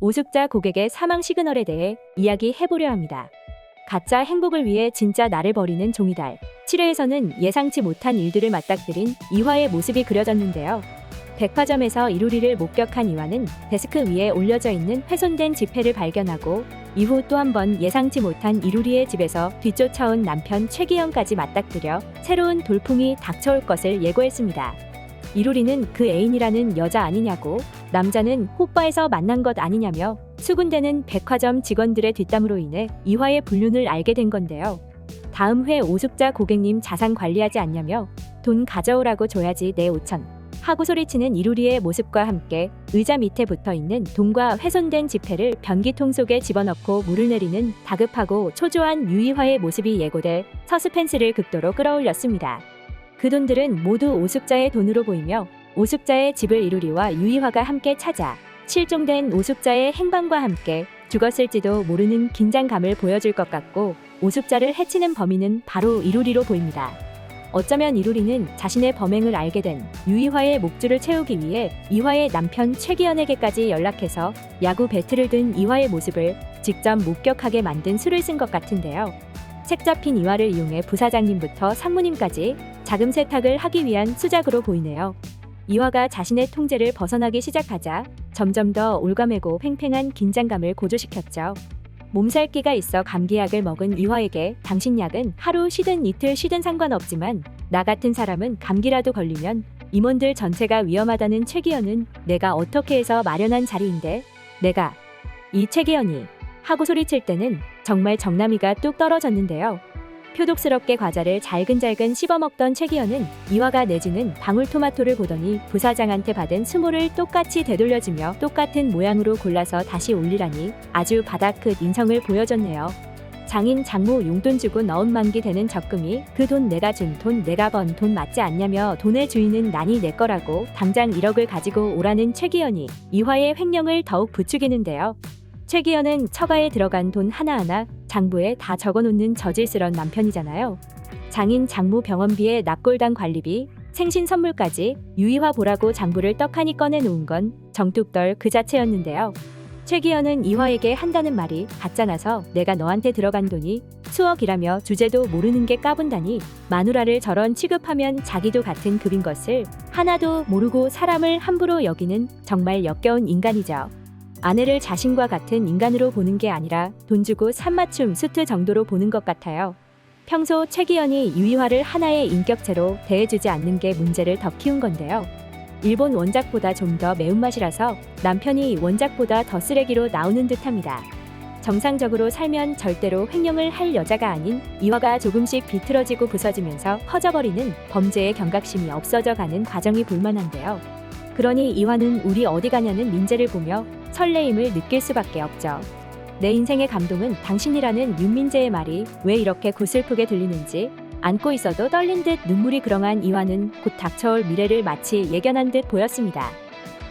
오숙자 고객의 사망 시그널에 대해 이야기해보려 합니다. 가짜 행복을 위해 진짜 나를 버리는 종이달. 7회에서는 예상치 못한 일들을 맞닥뜨린 이화의 모습이 그려졌는데요. 백화점에서 이루리를 목격한 이화는 데스크 위에 올려져 있는 훼손된 지폐를 발견하고 이후 또 한 번 예상치 못한 이루리의 집에서 뒤쫓아온 남편 최기영까지 맞닥뜨려 새로운 돌풍이 닥쳐올 것을 예고했습니다. 이루리는 그 애인이라는 여자 아니냐고 남자는 호빠에서 만난 것 아니냐며 수군대는 백화점 직원들의 뒷담으로 인해 이화의 불륜을 알게 된 건데요. 다음 회 오숙자 고객님 자산 관리하지 않냐며 돈 가져오라고 줘야지 내 5천 하고 소리치는 이루리의 모습과 함께 의자 밑에 붙어 있는 돈과 훼손된 지폐를 변기통 속에 집어넣고 물을 내리는 다급하고 초조한 유이화의 모습이 예고돼 서스펜스를 극도로 끌어올렸습니다. 그 돈들은 모두 오숙자의 돈으로 보이며 오숙자의 집을 이루리와 유이화가 함께 찾아 실종된 오숙자의 행방과 함께 죽었을지도 모르는 긴장감을 보여줄 것 같고 오숙자를 해치는 범인은 바로 이루리로 보입니다. 어쩌면 이루리는 자신의 범행을 알게 된 유이화의 목줄을 채우기 위해 이화의 남편 최기현에게까지 연락해서 야구 배트를 든 이화의 모습을 직접 목격하게 만든 수를 쓴 것 같은데요. 책 잡힌 이화를 이용해 부사장님부터 상무님까지 자금 세탁을 하기 위한 수작으로 보이네요. 이화가 자신의 통제를 벗어나기 시작하자 점점 더 올가매고 팽팽한 긴장감을 고조시켰죠. 몸살기가 있어 감기약을 먹은 이화에게 당신 약은 하루 쉬든 이틀 쉬든 상관없지만 나 같은 사람은 감기라도 걸리면 임원들 전체가 위험하다는 최기현은 내가 어떻게 해서 마련한 자리인데 내가 이 최기현이 하고 소리칠 때는 정말 정남이가 뚝 떨어졌는데요. 표독스럽게 과자를 잘근잘근 씹어먹던 최기현은 이화가 내주는 방울토마토를 보더니 부사장한테 받은 스모를 똑같이 되돌려주며 똑같은 모양으로 골라서 다시 올리라니 아주 바닥끝 인성을 보여줬네요. 장인 장모 용돈 주고 넣은 만기 되는 적금이 그 돈 내가 준돈 내가 번 돈 맞지 않냐며 돈의 주인은 난이 내 거라고 당장 1억을 가지고 오라는 최기현이 이화의 횡령을 더욱 부추기는데요. 최기현은 처가에 들어간 돈 하나하나 장부에 다 적어놓는 저질스런 남편이잖아요. 장인 장모 병원비에 납골당 관리비, 생신 선물까지 유이화 보라고 장부를 떡하니 꺼내놓은 건 정뚝떨 그 자체였는데요. 최기현은 이화에게 한다는 말이 가짜나서 내가 너한테 들어간 돈이 수억이라며 주제도 모르는 게 까분다니 마누라를 저런 취급하면 자기도 같은 급인 것을 하나도 모르고 사람을 함부로 여기는 정말 역겨운 인간이죠. 아내를 자신과 같은 인간으로 보는 게 아니라 돈 주고 산맞춤 수트 정도로 보는 것 같아요. 평소 최기현이 유이화를 하나의 인격체로 대해주지 않는 게 문제를 더 키운 건데요. 일본 원작보다 좀 더 매운맛이라서 남편이 원작보다 더 쓰레기로 나오는 듯합니다. 정상적으로 살면 절대로 횡령을 할 여자가 아닌 이화가 조금씩 비틀어지고 부서지면서 커져버리는 범죄의 경각심이 없어져 가는 과정이 볼만한데요. 그러니 이화는 우리 어디 가냐는 민재를 보며 설레임을 느낄 수밖에 없죠. 내 인생의 감동은 당신이라는 윤민재의 말이 왜 이렇게 구슬프게 들리는지 안고 있어도 떨린 듯 눈물이 그렁한 이화는 곧 닥쳐올 미래를 마치 예견한 듯 보였습니다.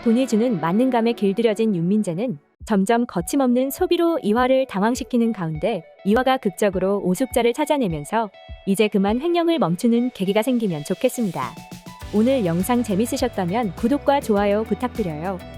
돈이 주는 만능감에 길들여진 윤민재는 점점 거침없는 소비로 이화를 당황시키는 가운데 이화가 극적으로 오숙자를 찾아내면서 이제 그만 횡령을 멈추는 계기가 생기면 좋겠습니다. 오늘 영상 재밌으셨다면 구독과 좋아요 부탁드려요.